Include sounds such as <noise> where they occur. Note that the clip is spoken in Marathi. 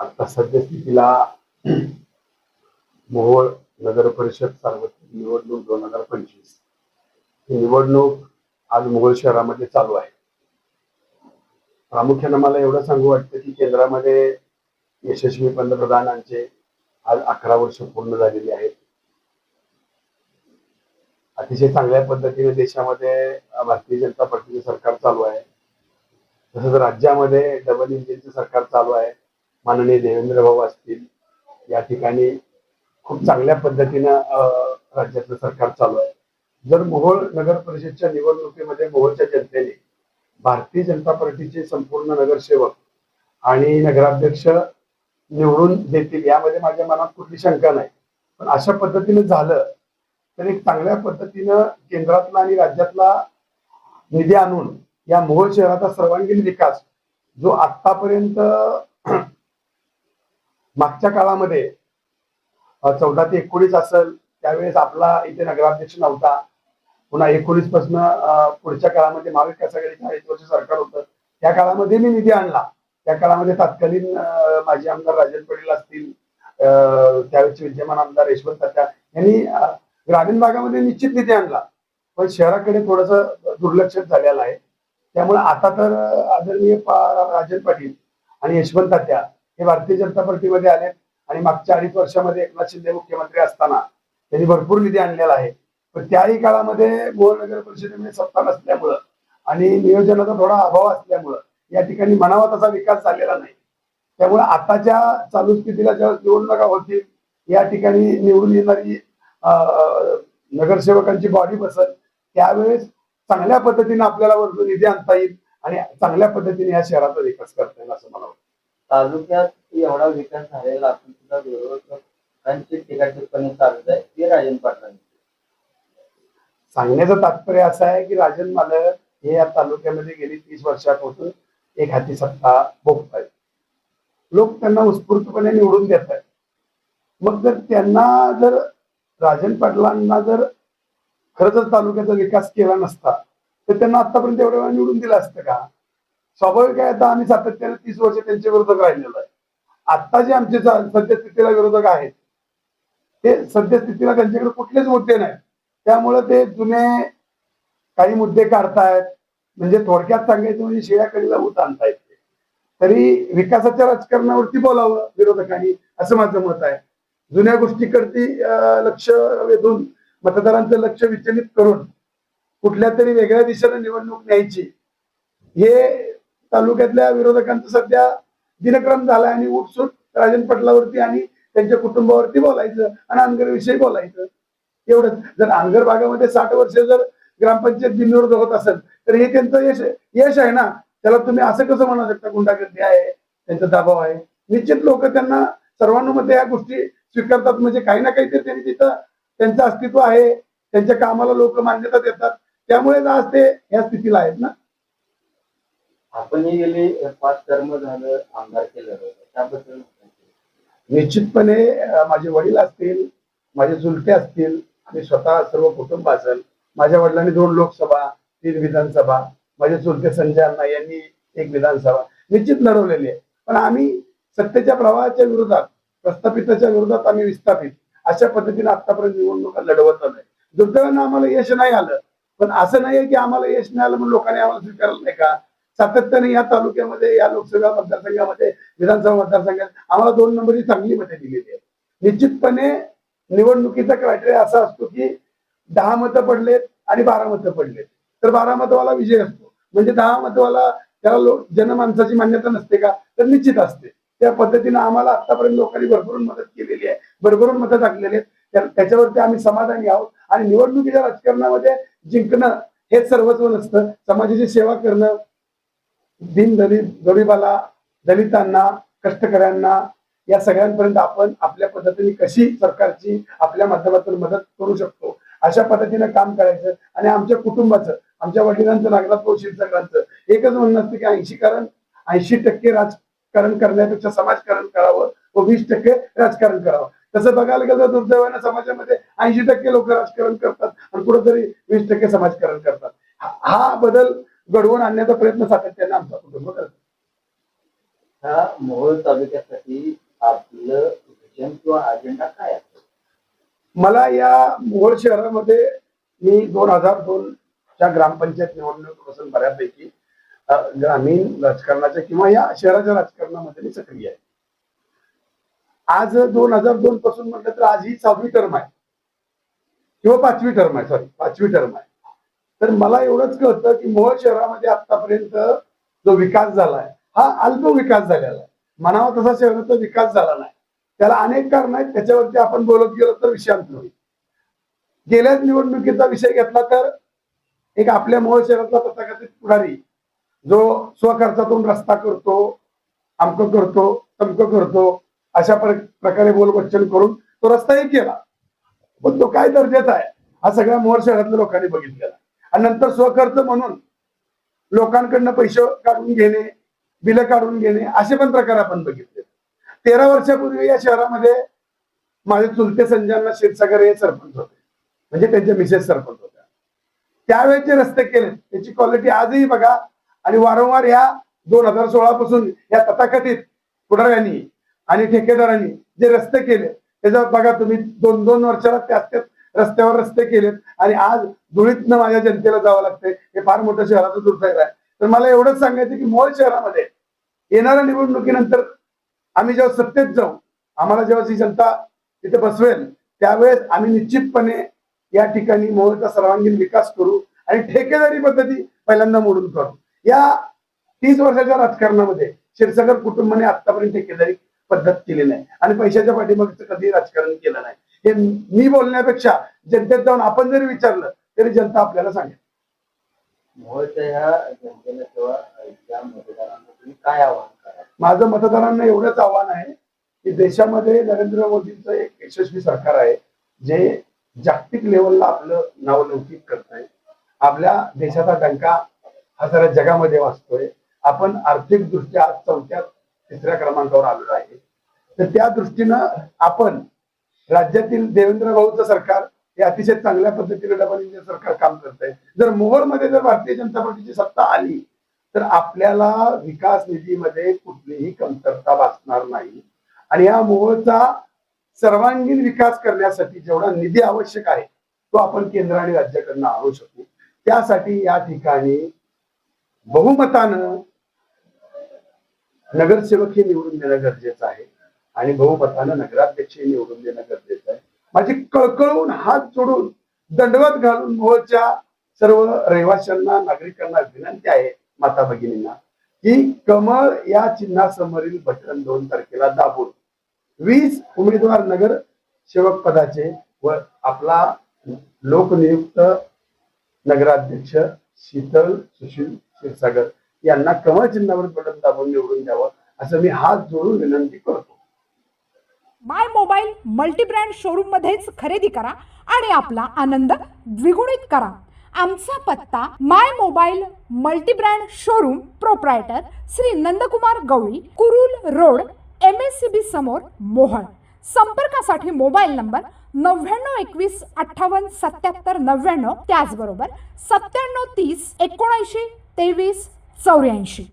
आता सद्यस्थितीला मोहोळ नगर परिषद सार्वत्रिक निवडणूक दोन हजार पंचवीस. ही निवडणूक आज मोहोळ शहरामध्ये चालू आहे. प्रामुख्यानं मला एवढं सांगू वाटतं की केंद्रामध्ये यशस्वी पंतप्रधानांचे आज अकरा वर्ष पूर्ण झालेली आहेत. अतिशय चांगल्या पद्धतीने देशामध्ये भारतीय जनता पार्टीचे सरकार चालू आहे. तसंच राज्यामध्ये डबल इंजिनचं सरकार चालू आहे. माननीय देवेंद्र भाऊ असतील. या ठिकाणी खूप चांगल्या पद्धतीनं राज्यातलं सरकार चालू आहे. जर मोहोळ नगर परिषदच्या निवडणुकीमध्ये मोहोळच्या जनतेने भारतीय जनता पार्टीचे संपूर्ण नगरसेवक आणि नगराध्यक्ष निवडून देतील यामध्ये माझ्या मनात कुठली शंका नाही. पण अशा पद्धतीने झालं तर एक चांगल्या पद्धतीनं केंद्रातला आणि राज्यातला निधी आणून या मोहोळ शहराचा सर्वांगीण विकास जो आतापर्यंत <clears throat> मागच्या काळामध्ये चौदा ते एकोणीस असेल त्यावेळेस आपला इथे नगराध्यक्ष नव्हता. पुन्हा एकोणीसपासून पुढच्या काळामध्ये महाविकास आघाडीचं एक वर्ष सरकार होतं. त्या काळामध्ये मी निधी आणला. त्या काळामध्ये तत्कालीन माजी आमदार राजन पटेल असतील त्यावेळेचे विद्यमान आमदार यशवंत यांनी ग्रामीण भागामध्ये निश्चित निधी आणला पण शहराकडे थोडस दुर्लक्ष झालेलं आहे. त्यामुळे आता तर आदरणीय राजन पाटील आणि यशवंत तात्या हे भारतीय जनता पार्टीमध्ये आले आणि मागच्या अडीच वर्षामध्ये एकनाथ शिंदे मुख्यमंत्री असताना त्यांनी भरपूर निधी आणलेला आहे. पण त्याही काळामध्ये मोहोळ नगर परिषदेमध्ये सत्ता नसल्यामुळं आणि नियोजनाचा थोडा अभाव असल्यामुळं या ठिकाणी म्हणावा तसा विकास झालेला नाही. त्यामुळे आताच्या चालू स्थितीला ज्या निवडणुका होतील या ठिकाणी निवडून येणारी नगरसेवकांची बॉडी बसल त्यावेळेस चांगल्या पद्धतीने आपल्याला वरतून निधी आणता येईल आणि चांगल्या पद्धतीने या शहराचा विकास करता येईल असं मला वाटतं. तालुक्यात एवढा विकास झालेला असून सुद्धा विरोधकांची टीका टिप्पणी चालत आहे. ते राजन पाटलांची. सांगण्याचं तात्पर्य असं आहे की राजन मालक हे या तालुक्यामध्ये गेली तीस वर्षापासून एक हाती सत्ता भोगत आहेत लोक त्यांना उत्स्फूर्तपणे निवडून देत आहेत मग जर त्यांना जर राजन पाटलांना जर खरंच तालुक्याचा विकास केला नसता तर त्यांना आतापर्यंत एवढ्या वेळा निवडून दिलं असतं का? स्वाभाविक आहे आता आम्ही सातत्याने तीस वर्ष त्यांच्या विरोधक राहिलेलो आहे. आता जे आमचे सद्यस्थितीला विरोधक आहेत ते सद्यस्थितीला त्यांच्याकडे कुठलेच मुद्दे नाही त्यामुळे ते जुने काही मुद्दे काढतायत म्हणजे थोडक्यात सांगायचं म्हणजे शिळ्याकडीला ऊत आणतायत तरी विकासाच्या राजकारणावरती बोलावं विरोधकांनी असं माझं मत आहे. जुन्या गोष्टीकडती अं, लक्ष वेधून मतदारांचं लक्ष विचलित करून कुठल्या तरी वेगळ्या दिशेने निवडणूक न्यायची हे तालुक्यातल्या विरोधकांचं सध्या दिनक्रम झाला आणि उठसूट राजन पटलावरती आणि त्यांच्या कुटुंबावरती बोलायचं आणि अनगरविषयी बोलायचं. एवढंच. जर अनगर भागामध्ये साठ वर्ष जर ग्रामपंचायत बिनविरोध होत असेल तर हे त्यांचं यश यश आहे ना? त्याला तुम्ही असं कसं म्हणू शकता? गुंडागर्दी आहे त्यांचा दबाव आहे. निश्चित लोक त्यांना सर्वांनुमते या गोष्टी स्वीकारतात. म्हणजे काही ना काहीतरी त्यांनी तिथं त्यांचं अस्तित्व आहे. त्यांच्या कामाला लोक मान्यता देतात. त्यामुळे आज ते या स्थितीला आहेत ना. आपणही गेले पाच कर्म झालं आमदार केलं. त्याबद्दल निश्चितपणे माझे वडील असतील माझे चुलते असतील आणि स्वतः सर्व कुटुंब असेल माझ्या वडिलांनी दोन लोकसभा तीन विधानसभा माझे चुलते संजय अण्णा यांनी एक विधानसभा निश्चित लढवलेली आहे. पण आम्ही सत्तेच्या प्रवाहाच्या विरोधात प्रस्थापिताच्या विरोधात आम्ही विस्थापित. अशा पद्धतीने आतापर्यंत निवडणुका लढवत आलोय. दुर्दैवानं आम्हाला यश नाही आलं. पण असं नाहीये की आम्हाला यश नाही आलं म्हणून लोकांनी आम्हाला स्वीकारलं नाही का? सातत्याने या तालुक्यामध्ये या लोकसभा मतदारसंघामध्ये विधानसभा मतदारसंघात आम्हाला दोन नंबरची चांगली मते दिलेली आहे निश्चितपणे निवडणुकीचा क्रायटेरिया असा असतो की दहा मतं पडलेत आणि बारा मतं पडलेत. तर बारा मतवाला विजय असतो. म्हणजे दहा मतवाला त्याला लोक जनमानसाची मान्यता नसते का? तर निश्चित असते. त्या पद्धतीनं आम्हाला आतापर्यंत लोकांनी भरभरून मदत केलेली आहे. भरभरून मतं टाकलेली आहेत त्याच्यावरती आम्ही समाधानी आहोत. आणि निवडणुकीच्या राजकारणामध्ये जिंकणं हे सर्वस्व नसतं. समाजाची सेवा करणं दिन दलित गरीबाला दलितांना कष्टकऱ्यांना या सगळ्यांपर्यंत आपण आपल्या पद्धतीने कशी सरकारची आपल्या माध्यमातून मदत करू शकतो? अशा पद्धतीने काम करायचं आणि आमच्या कुटुंबाचं आमच्या वडिलांचं नागनाथ भाऊ एकच म्हणणं असतं की ऐंशी कारण ऐंशी टक्के राज राजकारण करण्यापेक्षा समाजकारण करावं व वीस टक्के राजकारण करावं. तसं बघायला गेलं तर दुर्दैवानं समाजामध्ये ऐंशी टक्के लोक राजकारण करतात आणि कुठेतरी वीस टक्के समाजकारण करतात. हा- हा बदल घडवून आणण्याचा प्रयत्न सातत्याने आमचा कुटुंब करतो ह्या मोहोळ तालुक्यासाठी आपलं विजन किंवा अजेंडा काय आहे? मला या मोहोळ शहरामध्ये मी दोन हजार दोन च्या ग्रामपंचायत निवडणुकीपासून बऱ्यापैकी ग्रामीण राजकारणाच्या किंवा या शहराच्या राजकारणामध्ये सक्रिय आहे. आज दोन हजार दोन पासून म्हटलं तर आज ही सहावी टर्म आहे. किंवा पाचवी टर्म आहे सॉरी पाचवी टर्म आहे. तर मला एवढंच कळतं की मोहोळ शहरामध्ये आतापर्यंत जो विकास झालाय हा अल्प विकास झालेला आहे. म्हणावा तसा शहराचा विकास झाला नाही. त्याला अनेक कारण आहेत त्याच्यावरती आपण बोलत गेलो तर विषयांत होईल. गेल्याच निवडणुकीचा विषय घेतला तर एक आपल्या मोहोळ शहराचा तथाकथित पुढारी जो स्वखर्चातून रस्ता करतो अमक करतो तमकं करतो अशा प्रकारे बोलवच्चन करून तो रस्ताही केला. पण तो काय दर्जाचा आहे? हा सगळ्या मोहर शहरातल्या लोकांनी बघितलेला आणि नंतर स्वखर्च म्हणून लोकांकडनं पैसे काढून घेणे बिलं काढून घेणे असे पण प्रकार आपण बघितले. तेरा वर्षापूर्वी या शहरामध्ये माझे चुलते संजयना क्षीरसागर हे सरपंच होते. म्हणजे त्यांच्या मिसेस सरपंच होत्या. त्यावेळेस जे रस्ते केले त्याची क्वालिटी आजही बघा आणि वारंवार ह्या दोन हजार सोळा पासून या तथाकथित पुढाऱ्यांनी आणि ठेकेदारांनी जे रस्ते केले त्याच्यावर बघा तुम्ही दोन दोन वर्षाला त्याच त्याच रस्त्यावर रस्ते केलेत आणि आज धुळीतनं माझ्या जनतेला जावं लागतंय हे फार मोठं शहराचं दुर्दैव आहे. तर मला एवढंच सांगायचं की मोहोळ शहरामध्ये येणाऱ्या निवडणुकीनंतर आम्ही जेव्हा सत्तेत जाऊ आम्हाला जेव्हा ही जनता तिथे बसवेल त्यावेळेस आम्ही निश्चितपणे या ठिकाणी मोहोळचा सर्वांगीण विकास करू आणि ठेकेदारी पद्धती पहिल्यांदा मोडून करू या तीस वर्षाच्या राजकारणामध्ये क्षीरसागर कुटुंबाने आतापर्यंत ठेकेदारी पद्धत केली नाही. आणि पैशाच्या पाठीमागचं कधी राजकारण केलं नाही. हे मी बोलण्यापेक्षा जनतेत जाऊन आपण जरी विचारलं तरी जनता आपल्याला सांगेल. काय आवाहन करा माझं मतदारांना एवढंच आव्हान आहे की देशामध्ये नरेंद्र मोदींचं एक यशस्वी सरकार आहे जे जागतिक लेवलला आपलं नावलौकिक करत आहे आपल्या देशाचा डंका हा साऱ्या जगामध्ये वाचतोय. आपण आर्थिक दृष्ट्या आज चौथ्या तिसऱ्या क्रमांकावर आलेलो आहे. तर त्या दृष्टीनं आपण राज्यातील देवेंद्र भाऊचं सरकार हे अतिशय चांगल्या पद्धतीने डबल इंजिन सरकार काम करत आहे जर मोहोळमध्ये जर भारतीय जनता पार्टीची सत्ता आली तर आपल्याला विकास निधीमध्ये कुठलीही कमतरता भासणार नाही. आणि या मोहोळचा सर्वांगीण विकास करण्यासाठी जेवढा निधी आवश्यक आहे तो आपण केंद्र आणि राज्याकडनं आणू शकू. त्यासाठी या ठिकाणी बहुमतानं नगरसेवक हे निवडून देणं गरजेचं आहे आणि बहुमतानं नगराध्यक्ष हे निवडून देणं गरजेचं आहे. माझी कळकळून हात जोडून दंडवत घालून मोहच्या सर्व रहिवाशांना नागरिकांना विनंती आहे माता भगिनींना की कमळ या चिन्हासमोरील बटन दोन तारखेला दाबून वीस उमेदवार नगर सेवक पदाचे व आपला लोकनियुक्त नगराध्यक्ष शीतल सुशील क्षीरसागर. यांना कमळ चिन्हावर बटन दाबून निवडून द्यावं असं मी हात जोडून विनंती करतो. माय मोबाईल मल्टीब्रँड शोरूम मध्येच खरेदी करा आणि आपला आनंद द्विगुणित करा. आमचा पत्ता my mobile multibrand showroom proprietor Shri Nandkumar Gawali Kurul road M S C B समोर मोहळ. संपर्कासाठी मोबाईल नंबर नव्याण्णव एकवीस अठ्ठावन्न सत्याहत्तर नव्याण्णव त्याचबरोबर सत्त्याण्णव तीस एकोणऐंशी तेवीस चौऱ्याऐंशी